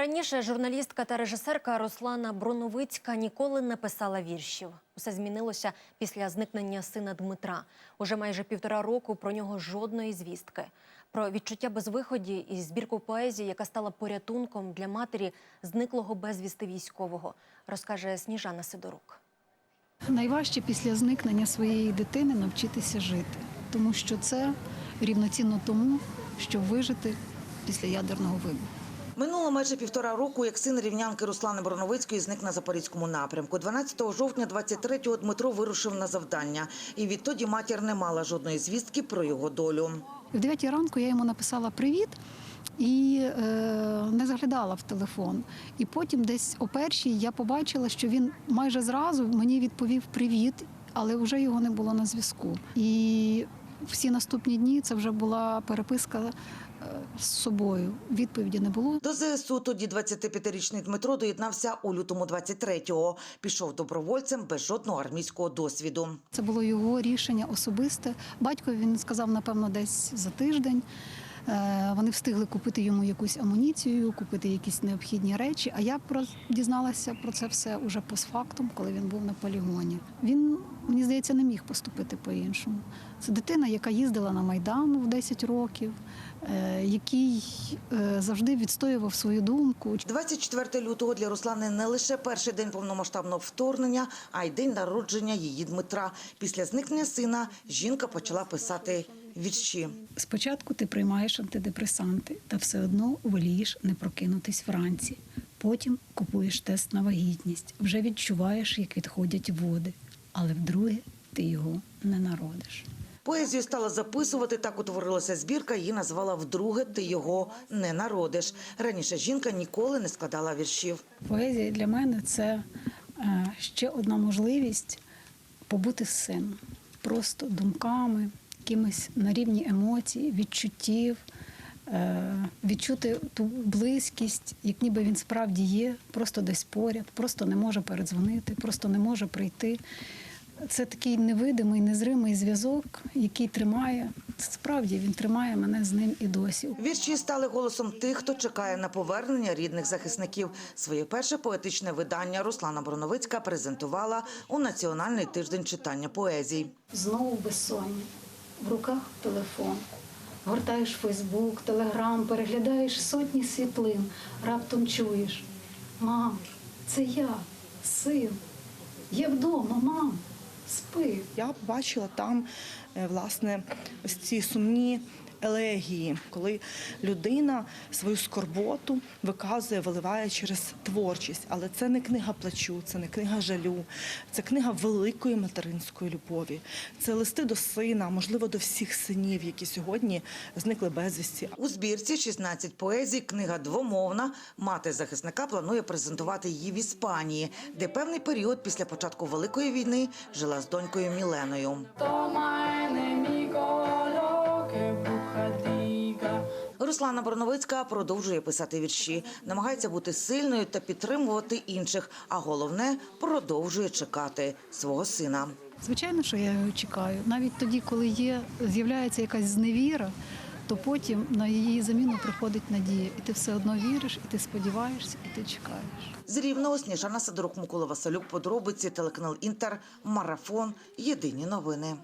Раніше журналістка та режисерка Руслана Броновицька ніколи не писала віршів. Усе змінилося після зникнення сина Дмитра. Уже майже півтора року про нього жодної звістки. Про відчуття безвиході і збірку поезії, яка стала порятунком для матері зниклого безвісти військового, розкаже Сніжана Сидорук. Найважче після зникнення своєї дитини навчитися жити, тому що це рівноцінно тому, щоб вижити після ядерного вибуху. Минуло майже півтора року, як син рівнянки Руслани Броновицької зник на запорізькому напрямку. 12 жовтня 23-го Дмитро вирушив на завдання. І відтоді матір не мала жодної звістки про його долю. В 9 ранку я йому написала привіт і е, не заглядала в телефон. І потім, десь о першій, я побачила, що він майже зразу мені відповів привіт, але вже його не було на зв'язку. І всі наступні дні це вже була переписка е, з собою. Відповіді не було. До ЗСУ тоді 25-річний Дмитро доєднався у лютому 23-го. Пішов добровольцем без жодного армійського досвіду. Це було його рішення особисте. Батько він сказав, напевно, десь за тиждень. Е, Вони встигли купити йому якусь амуніцію, купити якісь необхідні речі. А я про дізналася про це все уже постфактум, коли він був на полігоні. Він мені здається не міг поступити по-іншому. Це дитина, яка їздила на майдан в 10 років, е, який е, завжди відстоював свою думку. 24 лютого для Руслани не лише перший день повномасштабного вторгнення, а й день народження її Дмитра. Після зникнення сина жінка почала писати вірші. Спочатку ти приймаєш антидепресанти, та все одно волієш не прокинутись вранці. Потім купуєш тест на вагітність, вже відчуваєш, як відходять води, але вдруге ти його не народиш. Поезію стала записувати, так утворилася збірка, її назвала «Вдруге ти його не народиш». Раніше жінка ніколи не складала віршів. Поезія для мене це е, ще одна можливість побути з сином, просто думками, якимись на рівні емоцій, відчуттів, е, відчути ту близькість, як ніби він справді є, просто десь поряд, просто не може передзвонити, просто не може прийти. Це такий невидимий, незримий зв'язок, який тримає. Справді він тримає мене з ним і досі. Вірші стали голосом тих, хто чекає на повернення рідних захисників. Своє перше поетичне видання Руслана Броновицька презентувала у Національний тиждень читання поезій. Знову безсоння. В руках телефон. Гортаєш Фейсбук, Телеграм, переглядаєш сотні світлин. Раптом чуєш. Мам, це я, син. Я вдома, мам, спи. Я бачила там е, власне ось ці сумні елегії, коли людина свою скорботу виказує, виливає через творчість. Але це не книга плачу, це не книга жалю, це книга великої материнської любові. Це листи до сина, можливо, до всіх синів, які сьогодні зникли безвісті. У збірці 16 поезій, книга двомовна. Мати захисника планує презентувати її в Іспанії, де певний період після початку Великої війни жила з донькою Міленою. Toma enemigo Руслана Броновицька продовжує писати вірші, намагається бути сильною та підтримувати інших. А головне продовжує чекати свого сина. Звичайно, що я його чекаю. Навіть тоді, коли є, з'являється якась зневіра, то потім на її заміну приходить надія. І ти все одно віриш, і ти сподіваєшся, і ти чекаєш. З Рівного Сніжана Сидорук, Микола Василюк, подробиці, телеканал Інтер, Марафон, Єдині новини.